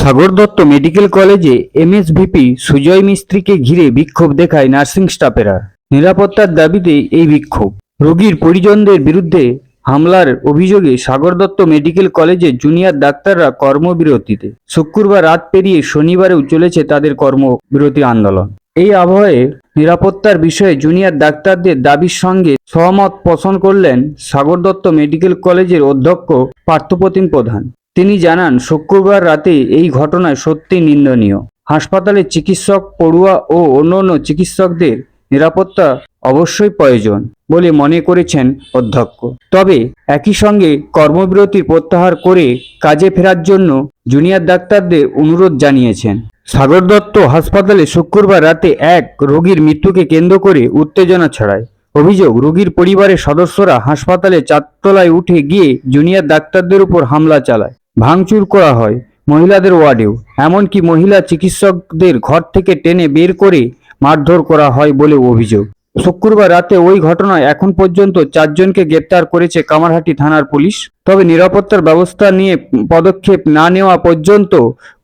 সাগর Dutta medical কলেজে MSVP Sujoy মিস্ত্রিকে ঘিরে বিক্ষোভ দেখায় নার্সিং স্টাফেরা। নিরাপত্তার দাবিতে এই বিক্ষোভ। রোগীর পরিজনদের বিরুদ্ধে হামলার অভিযোগে সাগর দত্ত মেডিকেল কলেজে জুনিয়র ডাক্তাররা কর্মবিরতিতে। শুক্রবার রাত পেরিয়ে শনিবারেও চলেছে তাদের কর্মবিরতি আন্দোলন। এই আবহে নিরাপত্তার বিষয়ে জুনিয়র ডাক্তারদের দাবির সঙ্গে সহমত পোষণ করলেন সাগর দত্ত মেডিকেল কলেজের অধ্যক্ষ পার্থপ্রতিম প্রধান। তিনি জানান, শুক্রবার রাতে এই ঘটনায় সত্যি নিন্দনীয়। হাসপাতালে চিকিৎসক পড়ুয়া ও অন্যান্য চিকিৎসকদের নিরাপত্তা অবশ্যই প্রয়োজন বলে মনে করেছেন অধ্যক্ষ। তবে একই সঙ্গে কর্মবিরতি প্রত্যাহার করে কাজে ফেরার জন্য জুনিয়র ডাক্তারদের অনুরোধ জানিয়েছেন। সাগর দত্ত হাসপাতালে শুক্রবার রাতে এক রোগীর মৃত্যুকে কেন্দ্র করে উত্তেজনা ছড়ায়। অভিযোগ, রোগীর পরিবারের সদস্যরা হাসপাতালে চারতলায় উঠে গিয়ে জুনিয়র ডাক্তারদের উপর হামলা চালায়। ভাঙচুর করা হয় মহিলাদের ওয়ার্ডেও। এমনকি মহিলা চিকিৎসকদের ঘর থেকে টেনে বের করে মারধর করা হয় বলে অভিযোগ। শুক্রবার রাতে ওই ঘটনায় এখন পর্যন্ত চারজনকে গ্রেপ্তার করেছে কামারহাটি থানার পুলিশ। তবে নিরাপত্তার ব্যবস্থা নিয়ে পদক্ষেপ না নেওয়া পর্যন্ত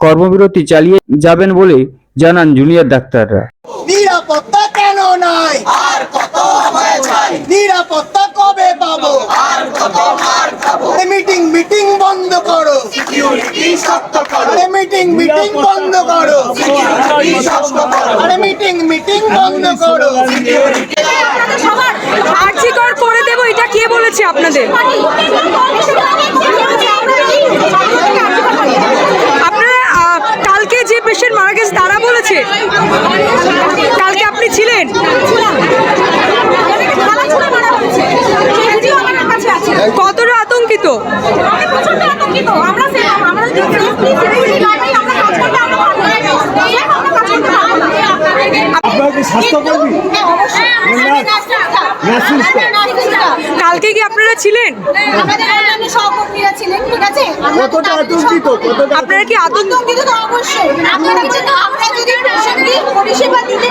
কর্মবিরতি চালিয়ে যাবেন বলে জানান জুনিয়র ডাক্তাররা। নিরাপত্তা কেন নাই আর কত আমায় চাই নিরাপত্তা কবে পাবো আর কত মার খাব আরে মিটিং মিটিং বন্ধ করো সিকিউরিটি শক্ত করো আরে মিটিং মিটিং বন্ধ করো। সিকিউরিটি শক্ত করো আরে মিটিং মিটিং বন্ধ করো। আর্জিকর করে দেবো এটা কে বলেছে আপনাদের? আপনারা কালকে যে পেশেন্ট মারা গেছে তারা বলেছে? কালকে আপনি ছিলেন? কতটা আতঙ্কিত? স্বাস্থ্যকর্মী কালকে কি আপনারা ছিলেন? আপনারা কি আতঙ্ক আতঙ্কিত অবশ্যই। আমরা যদি পরিষেবা দিতে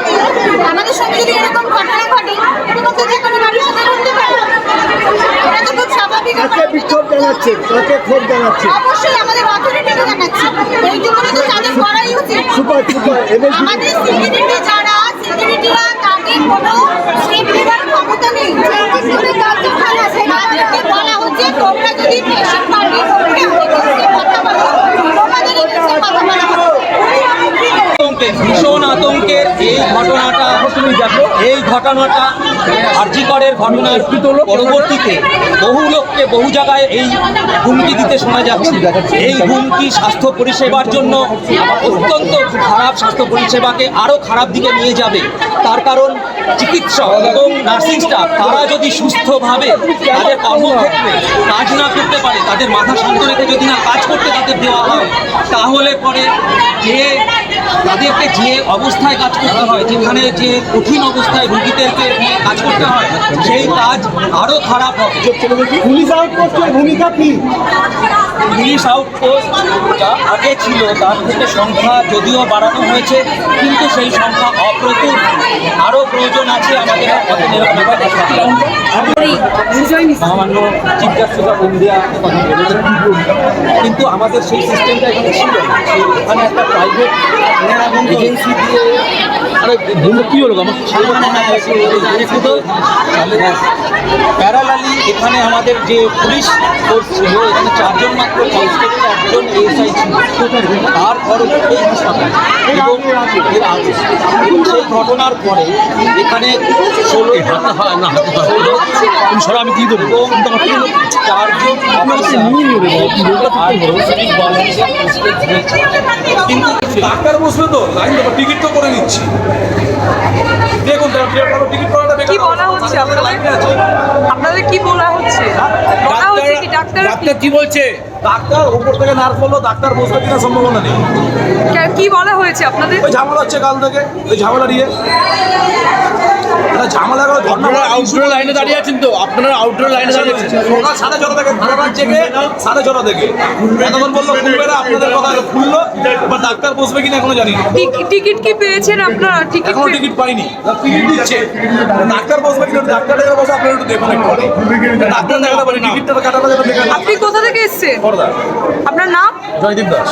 আমাদের সঙ্গে যদি এরকম ঘটনা ঘটে এরকম তো যে কোনো মানুষের সাথে পারে। এটা তো খুব স্বাভাবিক বিক্ষোভ জানাচ্ছে কাকে জানাচ্ছে অবশ্যই আমাদের অথরিটিকে জানাচ্ছি এইটুকুনি তো তাদের করাই উচিত সুপার সুপার এমএসডি আমাদের সিকিউরিটি যারা সিকিউরিটিরা তাদের কোনো স্টেপ নেওয়ার ক্ষমতা নেই। বলা হচ্ছে তোমরা যদি পেশেন্ট পার্টির উপরে আমাদের কথা বলো তোমাদের এগেন্সে কথা বলা হবে আতঙ্কে ভীষণ আতঙ্কের এই ঘটনাটা এই ঘটনাটা আর্যিকরের ঘটনার পরবর্তীতে বহু লোককে বহু জায়গায় এই হুমকি দিতে শোনা যাচ্ছে। এই হুমকি স্বাস্থ্য পরিষেবার জন্য অত্যন্ত খারাপ স্বাস্থ্য পরিষেবাকে আরও খারাপ দিকে নিয়ে যাবে। তার কারণ চিকিৎসক এবং নার্সিং স্টাফ, তারা যদি সুস্থভাবে তাদের কর্মক্ষেত্রে কাজ না করতে পারে, তাদের মাথা শান্ত রেখে যদি না কাজ করতে তাদের দেওয়া হয়, তাহলে পরে যে তাদেরকে যে অবস্থায় কাজ করতে হয় যেখানে যে কঠিন অবস্থায় রুগীদেরকে নিয়ে কাজ করতে হয় সেই কাজ আরও খারাপ হবে। পুলিশ আউটপোস্টের ভূমিকা কি? পুলিশ আউটপোস্ট যা আগে ছিল তার থেকে সংখ্যা যদিও বাড়ানো হয়েছে কিন্তু সেই সংখ্যা অপ্রতুল। আরও প্রয়োজন আছে আমাদের সামান্য চিফ জাস্টিস অফ ইন্ডিয়া কথা বলেছেন। কিন্তু আমাদের সেই সিস্টেমটা এখানে ছিল এখানে একটা প্রাইভেট এজেন্সি দিয়ে কি হলো? আমার প্যারালালি এখানে আমাদের যে পুলিশ ফোর্স ছিল এখানে চারজন মাত্র কনস্টেবল একজন এসআই ছিল। তার পরে এই হাসপাতাল এবং এর আগে। সেই ঘটনার পরে এখানে ষোলো আমি দিয়ে দেবো। চারজন কিন্তু ডাক্তার বসবে তো? লাইন টিকিট তো করে নিচ্ছি। দেখুন তারা টিকিট করো করাটা কি হচ্ছে আপনাদের আপনাদের কি বলা হচ্ছে? বলা হচ্ছে কি? ডাক্তার ডাক্তার কি বলছে? ডাক্তার উপর থেকে নার্স বলল ডাক্তার বসবে কিনা সম্ভাবনা নেই। কি বলা হয়েছে আপনাদের? ওই ঝামেলা হচ্ছে কাল থেকে ওই ঝামেলা নিয়ে। এটা ঝামেলা করে ধর্ণা আউটডোর লাইনে দাঁড়িয়ে আছেন তো? আপনারা আউটডোর লাইনে দাঁড়িয়ে আছেন। সকাল সাড়ে ছটা থেকে ধন্যবাদ জেগে সাড়ে ছটা থেকে। এতক্ষণ বলল খুলবে না আপনাদের কথা খুললো এবার ডাক্তার বসবে কিনা এখনও জানি না টিকিট কি পেয়েছেন আপনারা? টিকিট এখনও টিকিট পাইনি। টিকিট দিচ্ছে। ডাক্তার বসবে কিনা ডাক্তার এখানে বসে আপনার একটু দেখুন একটু ডাক্তার দেখাতে পারি টিকিটটা কাটাটা আপনি কোথা থেকে এসেছেন? আপনার নাম? জয়দীপ দাস।